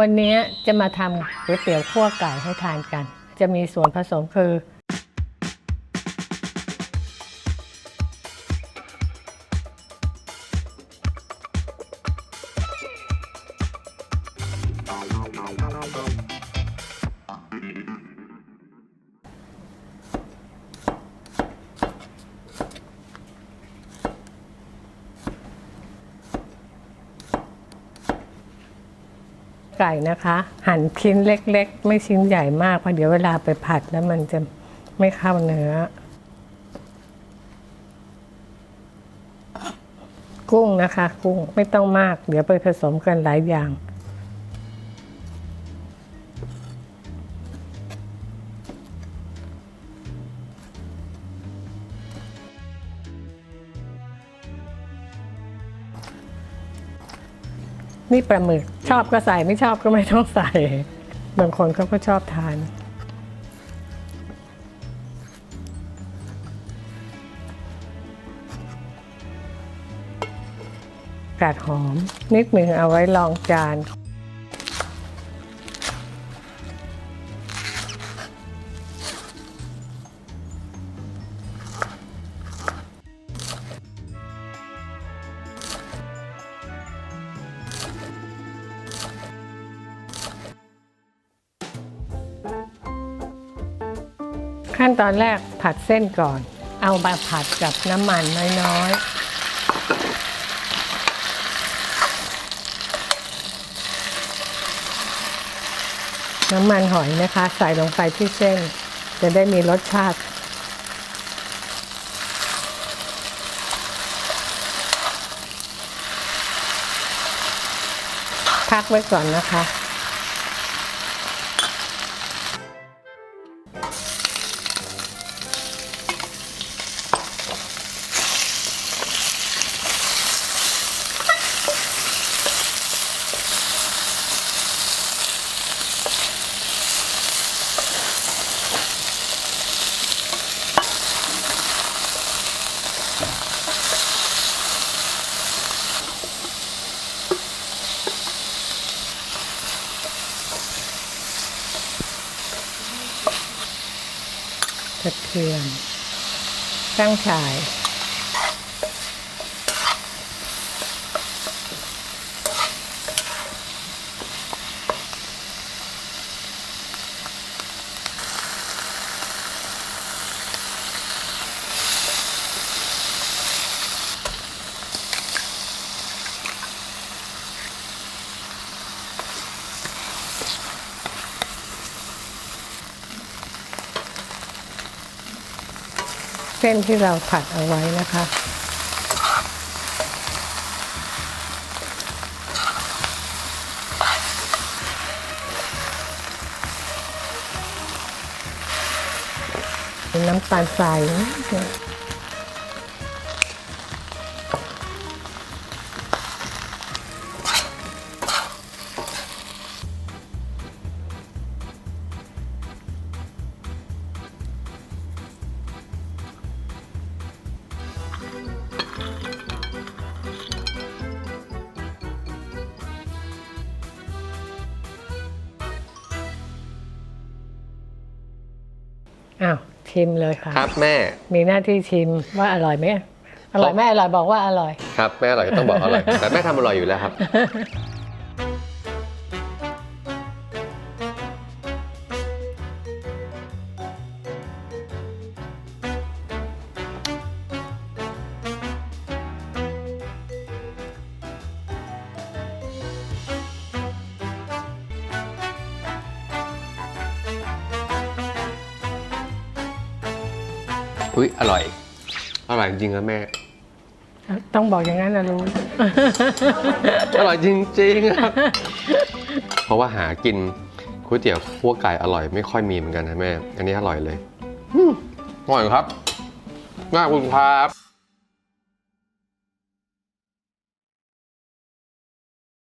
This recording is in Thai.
วันนี้จะมาทำก๋วยเตี๋ยวขั่วไก่ให้ทานกัน จะมีส่วนผสมคือ ไก่นะคะ หั่นชิ้นเล็ก ๆ ไม่ชิ้นใหญ่มากเพราะเดี๋ยวเวลาไปผัดแล้วมันจะไม่เข้าเนื้อ กุ้งนะคะ กุ้งไม่ต้องมาก เดี๋ยวไปผสมกันหลายอย่าง นี่ปลาหมึกชอบก็ใส่ไม่ชอบก็ไม่ต้องใส่ บางคนเขาก็ชอบทาน กาดหอมนิดหนึ่งเอาไว้รองจาน ขั้นตอนแรกผัดเส้นก่อน เอามาผัดกับน้ำมันน้อยๆ น้ำมันหอยนะคะ ใส่ลงไปที่เส้น จะได้มีรสชาติ พักไว้ก่อนนะคะ กระเทียมตั้งฉาย เส้นที่เราผัดเอาไว้นะคะ น้ำตาลทรายนะ อ้าวชิมเลยค่ะ ครับแม่ มีหน้าที่ชิมว่าอร่อยไหมอร่อยไหมอร่อยบอกว่าอร่อย ครับแม่อร่อยก็ต้องบอกอร่อย แต่แม่ทำอร่อยอยู่แล้วครับ อุ้ยอร่อย อร่อยจริงๆนะแม่ ต้องบอกอย่างนั้นนะรู้ อร่อยจริงๆครับเพราะว่าหากินก๋วยเตี๋ยวคั่วไก่อร่อยไม่ค่อยมีเหมือนกันนะแม่ อันนี้อร่อยเลยอืมอร่อยครับน่าคุณครับ